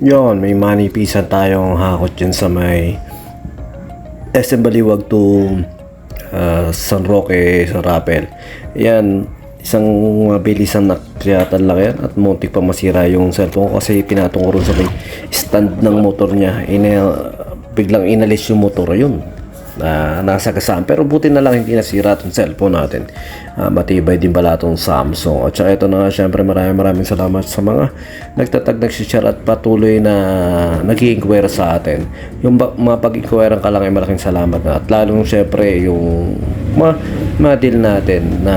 Yon, may manipisan tayong hakot dyan sa may SM Baliwag to uh, San Roque sa Rappel. Yan, isang mabilisang nakyatan lang yan at muntik pa masira yung cellphone ko kasi pinatong ko rin sa may stand ng motor niya. Ina, biglang inalis yung motor yun na nasa kasama. Pero buti na lang hindi nasira itong cellphone natin. Ah, matibay din pala itong Samsung. At saka ito na nga, syempre maraming maraming salamat sa mga nagtatag, nagsishare at patuloy na nag inquire sa atin. Yung ba, mga pag-inquire ka lang ay malaking salamat na. At lalong syempre yung ma, ma deal natin na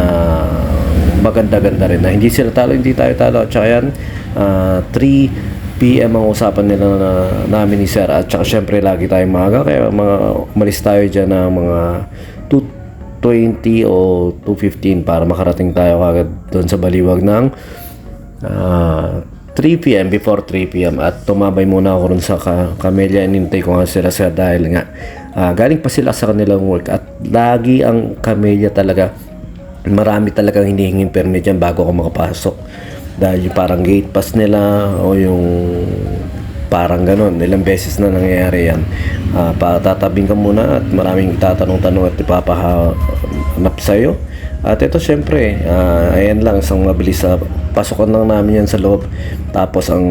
maganda-ganda rin na hindi sila talo, hindi tayo talo. At saka yan, ah, 3 PM ang usapan nila na, namin ni Sir. At saka syempre lagi tayong maaga. Kaya mga umalis tayo dyan ng mga 2.20 o 2.15 para makarating tayo kagad doon sa baliwag ng ah, 3 PM before 3 PM at tumabay muna ako rin sa ka Camellia. Inintay ko nga sila sir dahil nga ah, galing pa sila sa kanilang work. At lagi ang Camellia talaga marami talagang hinihinging permit dyan bago ako makapasok dahil yung parang gate pass nila o yung parang ganon ilang beses na nangyayari yan. Ah, patatabing ka muna at maraming tatanong-tanong at ipapahanap sa'yo. At ito syempre ah, ayan lang isang mabilis sa pasukan lang namin yan sa loob. Tapos ang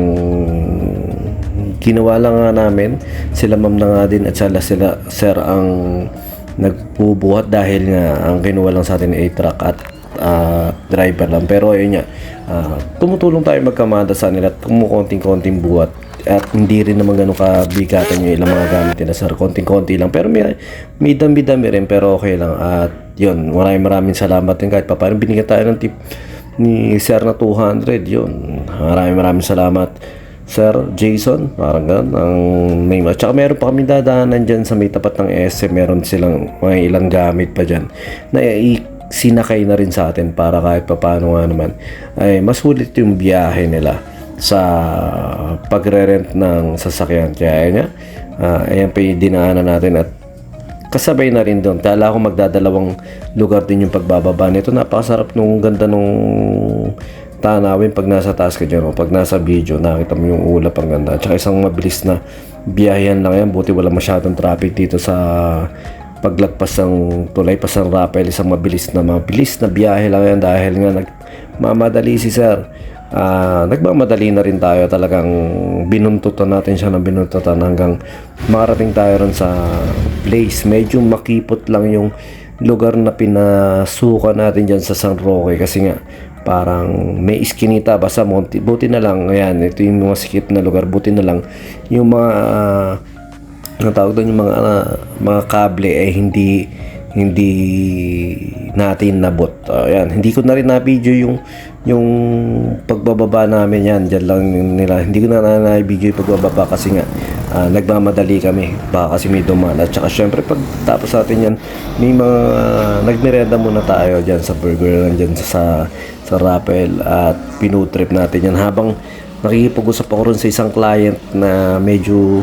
ginawa lang nga namin sila ma'am na nga din at sila sila sir ang nagbubuhat dahil nga ang kinuha lang sa atin ay truck. At ah, driver lang. Pero ayun nga ah, tumutulong tayo magkamada sa nila at kumukonting-konting buhat. At hindi rin naman ganun kabigatan yung ilang mga gamit nila sir. Konting-konti lang. Pero may, may dami-dami rin pero okay lang. At yun maraming maraming salamat din kahit pa paano binigyan tayo ng tip ni sir na 200 yun maraming maraming salamat. Sir Jason, parang ganun ang name. At saka meron pa kami dadaanan dyan sa may tapat ng SM. Meron silang mga ilang gamit pa dyan na sinakay na rin sa atin para kahit pa paano nga naman ay mas sulit yung biyahe nila sa pagre-rent ng sasakyan. Kaya ayan nga, ah, ayan pa yung dinaanan natin at kasabay na rin doon. Kala ko magdadalawang lugar din yung pagbababa nito. Napakasarap nung ganda nung tanawin pag nasa taas ka dyan o pag nasa video nakita mo yung ulap ang ganda tsaka isang mabilis na biyahean lang yan buti wala masyadong traffic dito sa paglagpas ng tulay pa sa rappel isang mabilis na mabilis na biyahe lang yan dahil nga nagmamadali si sir. Ah, nagmamadali na rin tayo talagang binuntutan natin siya ng binuntutan hanggang makarating tayo ron sa place. Medyo makipot lang yung lugar na pinasukan natin dyan sa San Roque kasi nga parang may iskinita basta monti buti na lang ayan ito yung mga sikip na lugar buti na lang yung mga ah, ang tawag doon yung mga ah, mga kable ay hindi hindi natin nabot. ayan, hindi ko na rin na-video yung yung pagbababa namin yan. Diyan lang nila. Hindi ko na na-video yung pagbababa kasi nga ah, nagmamadali kami. Baka kasi may dumaan. At saka syempre pag tapos natin yan, may mga nagmerenda muna tayo dyan sa burger lang dyan sa sa rappel at pinutrip natin yan habang nakikipag-usap ako rin sa isang client na medyo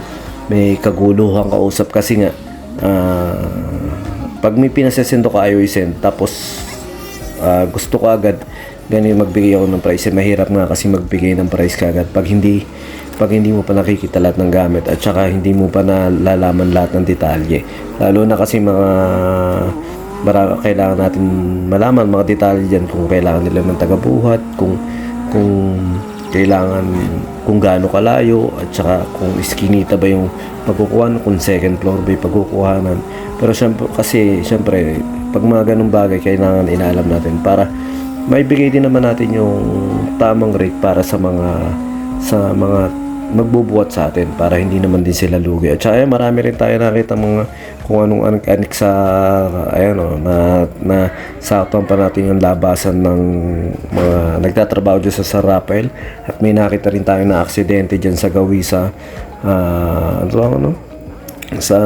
may kaguluhan kausap kasi nga ah, pag may pinasesendo ka ayaw i-send. Tapos ah, gusto ko agad ganun magbigay ako ng price. Eh, mahirap nga kasi magbigay ng price kagad pag hindi pag hindi mo pa nakikita lahat ng gamit at saka hindi mo pa nalalaman lahat ng detalye. Lalo na kasi mga mara, kailangan natin malaman mga detalye dyan kung kailangan nila ng tagabuhat kung kung kailangan kung gaano kalayo at saka kung iskinita ba yung pagkukuhan kung second floor ba yung pagkukuhanan pero syempre, kasi syempre pag mga ganung bagay kailangan inaalam natin para maibigay din naman natin yung tamang rate para sa mga sa mga magbubuhat sa atin para hindi naman din sila lugi. At saka eh, marami rin tayo nakita mga kung anong anik-anik sa ayan saktuan pa natin yung labasan ng mga nagtatrabaho dyan sa Sarapel at may nakita rin tayo na aksidente dyan sa gawi sa ah, ano ano? sa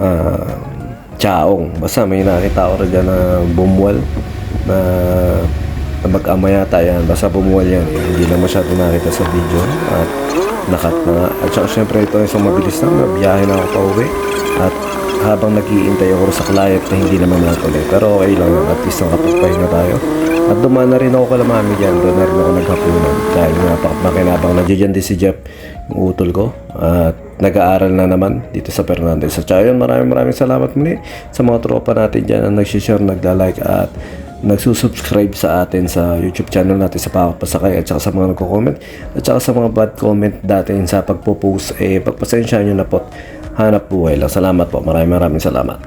ah, Chaong. Basta may nakita ko rin dyan na bumwal na, na mag-ama yata yan. Basta bumwal yan. Eh. Hindi na masyado nakita sa video. At nakat na. At saka syempre ito isang mabilis na. Biyahe na ako pa uwi. At habang nag-iintay ako sa client na hindi naman natuloy. Pero okay lang yan. At least nakapagpahinga tayo. At dumaan na rin ako kala mami dyan. Doon na rin ako naghapunan. Dahil nga makinabang nandiyan din si Jeff, yung utol ko. At nag-aaral na naman dito sa Fernandez. At yun, maraming maraming salamat muli sa mga tropa natin dyan na nagsishare, nagla-like at nagsusubscribe sa atin sa YouTube channel natin sa Pakak Pasakay at saka sa mga nagko-comment at saka sa mga bad comment datin sa pagpo-post eh pagpasensya nyo na po hanap buhay lang. Salamat po. Maraming maraming salamat